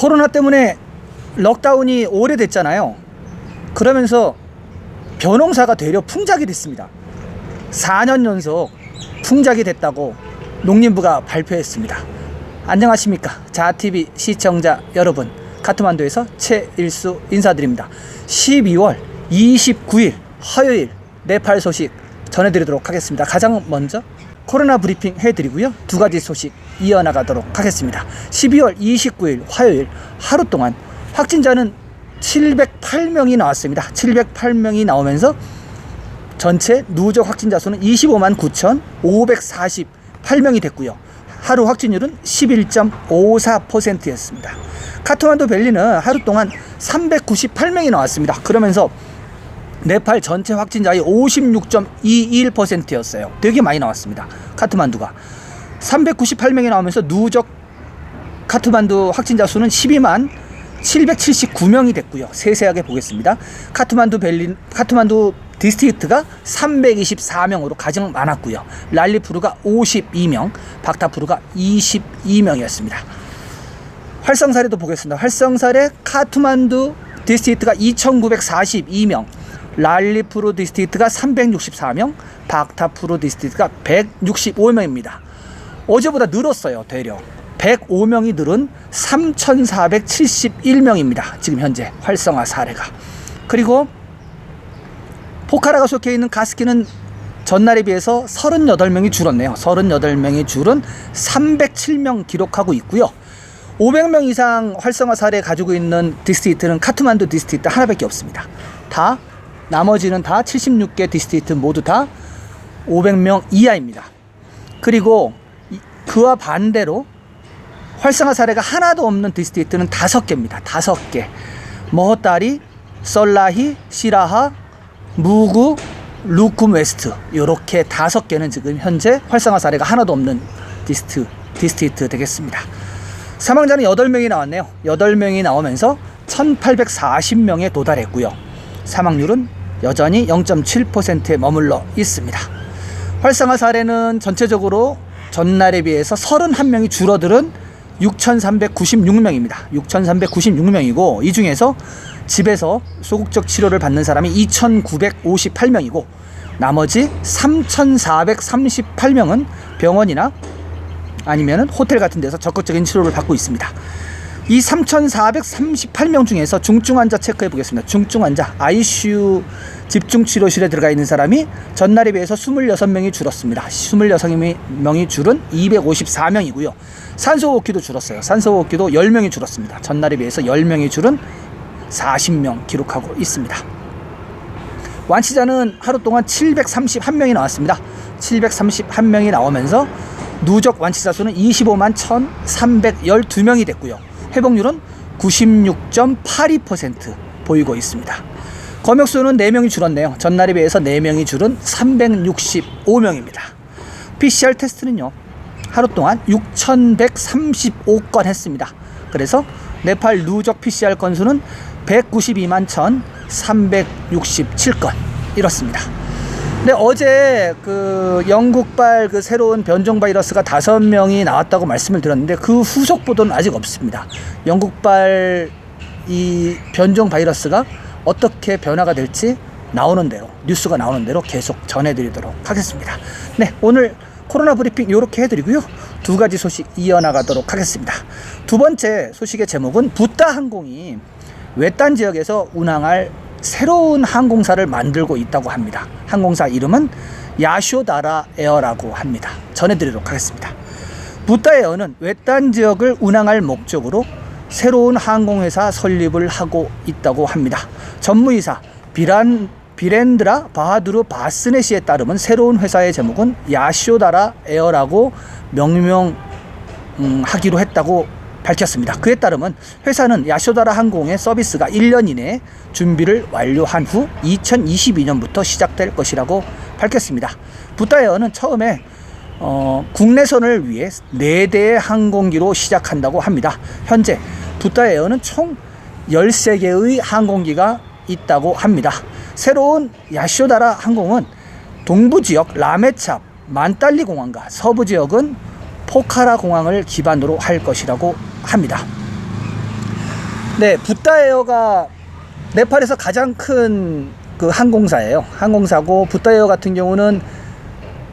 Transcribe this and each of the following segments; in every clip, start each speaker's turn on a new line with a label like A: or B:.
A: 코로나 때문에 럭다운이 오래됐잖아요. 그러면서 벼농사가 되려 풍작이 됐습니다. 4년 연속 풍작이 됐다고 농림부가 발표했습니다. 안녕하십니까. 자TV 시청자 여러분. 카트만두에서 최일수 인사드립니다. 12월 29일 화요일 네팔 소식 전해드리도록 하겠습니다. 가장 먼저 코로나 브리핑 해드리고요. 두 가지 소식 이어나가도록 하겠습니다. 12월 29일 화요일 하루 동안 확진자는 708명이 나왔습니다. 708명이 나오면서 전체 누적 확진자 수는 25만 9,548명이 됐고요. 하루 확진율은 11.54%였습니다. 카트만두 벨리는 하루 동안 398명이 나왔습니다. 그러면서 네팔 전체 확진자의 56.21%였어요. 되게 많이 나왔습니다. 카트만두가 398명이 나오면서 누적 카트만두 확진자 수는 12만 779명이 됐고요. 세세하게 보겠습니다. 카트만두 벨린 카트만두 디스트리크트가 324명으로 가장 많았고요. 랄리푸르가 52명, 박타푸르가 22명이었습니다. 활성 사례도 보겠습니다. 활성 사례 카트만두 디스트리크트가 2,942명, 랄리푸르 디스트리크트가 364명, 박타푸르 디스트리크트가 165명입니다. 어제보다 늘었어요, 되려. 105명이 늘은 3,471명입니다. 지금 현재 활성화 사례가. 그리고 포카라가 속해 있는 가스키는 전날에 비해서 38명이 줄었네요. 38명이 줄은 307명 기록하고 있고요. 500명 이상 활성화 사례 가지고 있는 디스트리트는 카트만두 디스트리트 하나밖에 없습니다. 다 나머지는 다 76개 디스트리트 모두 다 500명 이하입니다. 그리고 이- 그와 반대로 활성화 사례가 하나도 없는 디스트리트는 다섯 개입니다. 다섯 개. 머허따리, 썰라히, 시라하, 무구, 루쿰 웨스트 이렇게 다섯 개는 지금 현재 활성화 사례가 하나도 없는 디스트 디스트리트 되겠습니다. 사망자는 8명이 나왔네요. 8명이 나오면서 1840명에 도달했고요. 사망률은 여전히 0.7%에 머물러 있습니다. 활성화 사례는 전체적으로 전날에 비해서 31명이 줄어들은 6,396명입니다. 6,396명이고 이 중에서 집에서 소극적 치료를 받는 사람이 2,958명이고 나머지 3,438명은 병원이나 아니면 호텔 같은 데서 적극적인 치료를 받고 있습니다. 이 3,438명 중에서 중증 환자 체크해 보겠습니다. 중증 환자 ICU 집중 치료실에 들어가 있는 사람이 전날에 비해서 26명이 줄었습니다. 26명이 줄은 254명이고요. 산소 호흡기도 줄었어요. 산소 호흡기도 10명이 줄었습니다. 전날에 비해서 10명이 줄은 40명 기록하고 있습니다. 완치자는 하루 동안 731명이 나왔습니다. 731명이 나오면서 누적 완치자 수는 25만 1,312명이 됐고요. 회복률은 96.82% 보이고 있습니다. 검역수는 4명이 줄었네요. 전날에 비해서 4명이 줄은 365명입니다. PCR 테스트는요. 하루 동안 6,135건 했습니다. 그래서 네팔 누적 PCR 건수는 192만 1,367건 이렇습니다. 근데 어제 그 영국발 그 새로운 변종 바이러스가 다섯 명이 나왔다고 말씀을 드렸는데 그 후속 보도는 아직 없습니다. 영국발 이 변종 바이러스가 어떻게 변화가 될지 나오는 대로 뉴스가 나오는 대로 계속 전해드리도록 하겠습니다. 네 오늘 코로나 브리핑 이렇게 해드리고요. 두 가지 소식 이어나가도록 하겠습니다. 두 번째 소식의 제목은 부따 항공이 외딴 지역에서 운항할 새로운 항공사를 만들고 있다고 합니다. 항공사 이름은 야쇼다라 에어라고 합니다. 전해드리도록 하겠습니다. 부따 에어는 외딴 지역을 운항할 목적으로 새로운 항공회사 설립을 하고 있다고 합니다. 전무이사 비란 비렌드라 바하두르 바스네 시에 따르면 새로운 회사의 제목은 야쇼다라 에어라고 명명하기로 했다고 밝혔습니다. 그에 따르면 회사는 야쇼다라 항공의 서비스가 1년 이내에 준비를 완료한 후 2022년부터 시작될 것이라고 밝혔습니다. 부타에어는 처음에 어, 국내선을 위해 4대의 항공기로 시작한다고 합니다. 현재 부타에어는 총 13개의 항공기가 있다고 합니다. 새로운 야쇼다라 항공은 동부 지역 라메찹 만달리 공항과 서부 지역은 포카라 공항을 기반으로 할 것이라고 합니다. 네, 붓다에어가 네팔에서 가장 큰 그 항공사예요. 항공사고 붓다에어 같은 경우는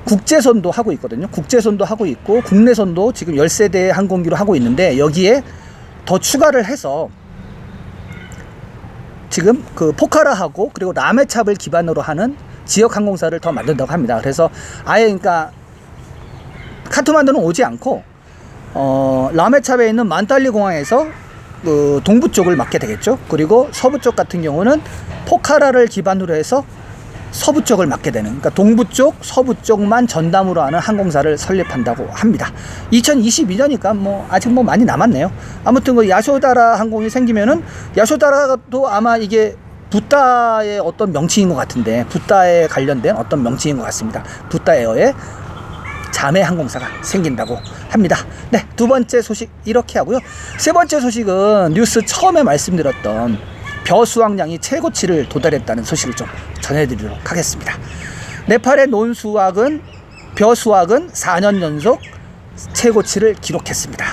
A: 국제선도 하고 있거든요. 국제선도 하고 있고 국내선도 지금 13대의 항공기로 하고 있는데 여기에 더 추가를 해서 지금 그 포카라하고 그리고 라메찹을 기반으로 하는 지역 항공사를 더 만든다고 합니다. 그래서 아예 그러니까 카트만두는 오지 않고 어, 라메찹에 있는 만달리 공항에서 그 동부 쪽을 맡게 되겠죠. 그리고 서부 쪽 같은 경우는 포카라를 기반으로 해서 서부 쪽을 맡게 되는 그러니까 동부 쪽, 서부 쪽만 전담으로 하는 항공사를 설립한다고 합니다. 2022년이니까 뭐 아직 뭐 많이 남았네요. 아무튼 그 야쇼다라 항공이 생기면은 야쇼다라도 아마 이게 붓다의 어떤 명칭인 것 같은데 붓다에 관련된 어떤 명칭인 것 같습니다. 붓다에어의 자매 항공사가 생긴다고 합니다. 네, 두 번째 소식 이렇게 하고요. 세 번째 소식은 뉴스 처음에 말씀드렸던 벼 수확량이 최고치를 도달했다는 소식을 좀 전해드리도록 하겠습니다. 네팔의 논 수확은 벼 수확은 4년 연속 최고치를 기록했습니다.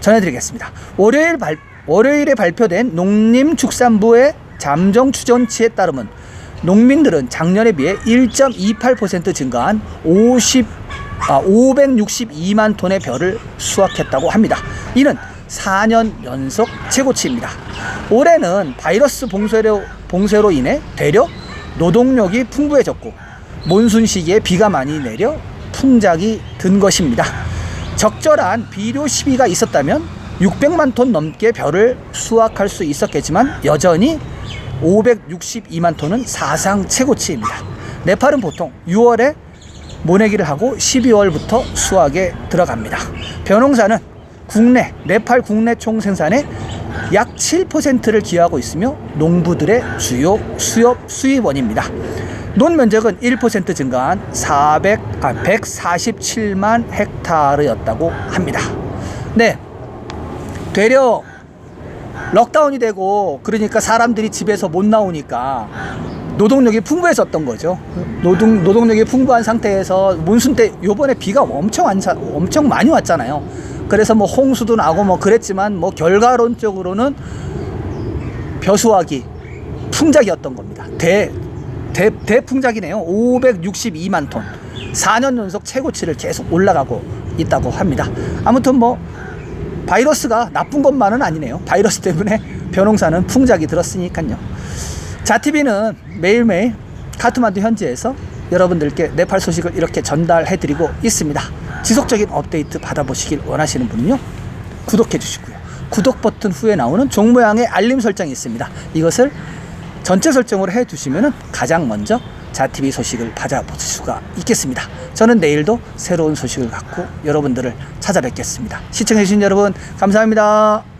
A: 전해드리겠습니다. 월요일 발, 월요일에 발표된 농림축산부의 잠정 추정치에 따르면 농민들은 작년에 비해 1.28% 증가한 50, 아, 562만 톤의 벼를 수확했다고 합니다. 이는 4년 연속 최고치입니다. 올해는 바이러스 봉쇄로, 봉쇄로 인해 되려 노동력이 풍부해졌고 몬순 시기에 비가 많이 내려 풍작이 든 것입니다. 적절한 비료 시비가 있었다면 600만 톤 넘게 벼를 수확할 수 있었겠지만 여전히 562만 톤은 사상 최고치입니다. 네팔은 보통 6월에 모내기를 하고 12월부터 수확에 들어갑니다. 벼농사는 국내 네팔 국내 총 생산의 약 7%를 기여하고 있으며 농부들의 주요 수협 수입원입니다. 논 면적은 1% 증가한 400, 아, 147만 헥타르였다고 합니다. 네. 되려 럭다운이 되고 그러니까 사람들이 집에서 못 나오니까 노동력이 풍부해졌던 거죠. 노동 노동력이 풍부한 상태에서 몬순 때 요번에 비가 엄청 안 사, 엄청 많이 왔잖아요. 그래서 뭐 홍수도 나고 뭐 그랬지만 뭐 결과론적으로는 벼수하기 풍작이었던 겁니다. 대, 대, 대풍작이네요. 562만 톤. 4년 연속 최고치를 계속 올라가고 있다고 합니다. 아무튼 뭐 바이러스가 나쁜 것만은 아니네요. 바이러스 때문에 벼농사는 풍작이 들었으니까요. 자티비는 매일매일 카트만두 현지에서 여러분들께 네팔 소식을 이렇게 전달해 드리고 있습니다. 지속적인 업데이트 받아보시길 원하시는 분은요. 구독해 주시고요. 구독 버튼 후에 나오는 종 모양의 알림 설정이 있습니다. 이것을 전체 설정으로 해 두시면 가장 먼저 자티비 소식을 받아보실 수가 있겠습니다. 저는 내일도 새로운 소식을 갖고 여러분들을 찾아뵙겠습니다. 시청해주신 여러분 감사합니다.